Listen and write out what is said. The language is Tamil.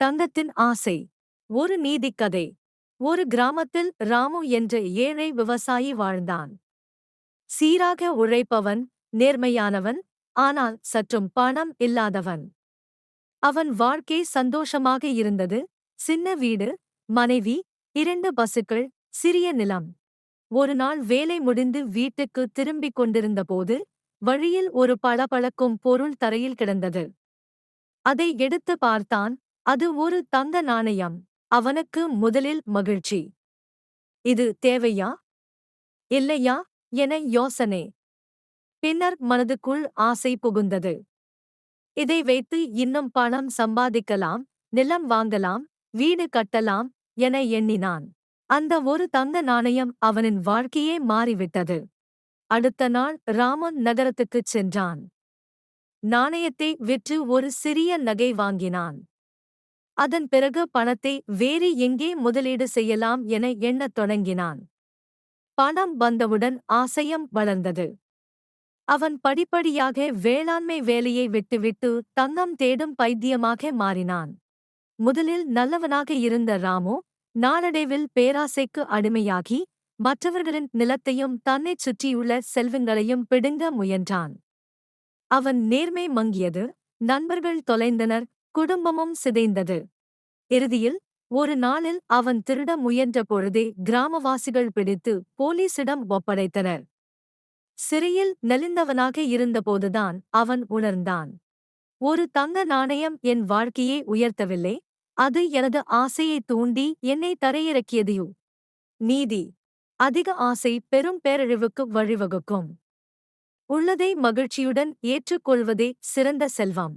தங்கத்தின் ஆசை ஒரு நீதிக்கதை ஒரு கிராமத்தில் ராமு என்ற ஏழை விவசாயி வாழ்ந்தான். சீராக உழைப்பவன் நேர்மையானவன் ஆனால் சற்றும் பணம் இல்லாதவன். அவன் வாழ்க்கை சந்தோஷமாக இருந்தது சின்ன வீடு மனைவி இரண்டு பசுக்கள் சிறிய நிலம். ஒரு நாள் வேலை முடிந்து வீட்டுக்கு திரும்பிக் கொண்டிருந்தபோது வழியில் ஒரு பளபளக்கும் பொருள் தரையில் கிடந்தது. அதை எடுத்து பார்த்தான் அது ஒரு தந்த நாணயம். அவனுக்கு முதலில் மகிழ்ச்சி. இது தேவையா? இல்லையா? என யோசனை. பின்னர் மனதுக்குள் ஆசை புகுந்தது. இதை வைத்து இன்னும் பணம் சம்பாதிக்கலாம் நிலம் வாங்கலாம் வீடு கட்டலாம் என எண்ணினான். அந்த ஒரு தந்த நாணயம் அவனின் வாழ்க்கையே மாறிவிட்டது. அடுத்த நாள் ராமன் நகரத்துக்குச் சென்றான். நாணயத்தை விற்று ஒரு சிறிய நகை வாங்கினான். அதன் பிறகு பணத்தை வேறு எங்கே முதலீடு செய்யலாம் என எண்ணத் தொடங்கினான். பணம் வந்தவுடன் ஆசையம் வளர்ந்தது. அவன் படிப்படியாக வேளாண்மை வேலையை விட்டுவிட்டு தங்கம் தேடும் பைத்தியமாக மாறினான். முதலில் நல்லவனாக இருந்த ராமு நாளடைவில் பேராசைக்கு அடிமையாகி மற்றவர்களின் நிலத்தையும் தன்னைச் சுற்றியுள்ள செல்வங்களையும் பிடுங்க முயன்றான். அவன் நேர்மை மங்கியது நண்பர்கள் தொலைந்தனர் குடும்பமும் சிதைந்தது. இறுதியில் ஒரு நாளில் அவன் திருட முயன்ற பொழுதே கிராமவாசிகள் பிடித்து போலீசிடம் ஒப்படைத்தனர். சிறையில் நெளிந்தவனாக இருந்தபோதுதான் அவன் உணர்ந்தான். ஒரு தங்க நாணயம் என் வாழ்க்கையை உயர்த்தவில்லை அது எனது ஆசையை தூண்டி என்னை தரையிறக்கியதையோ? நீதி அதிக ஆசை பெரும் பேரழிவுக்கு வழிவகுக்கும். உள்ளதை மகிழ்ச்சியுடன் ஏற்றுக்கொள்வதே சிறந்த செல்வம்.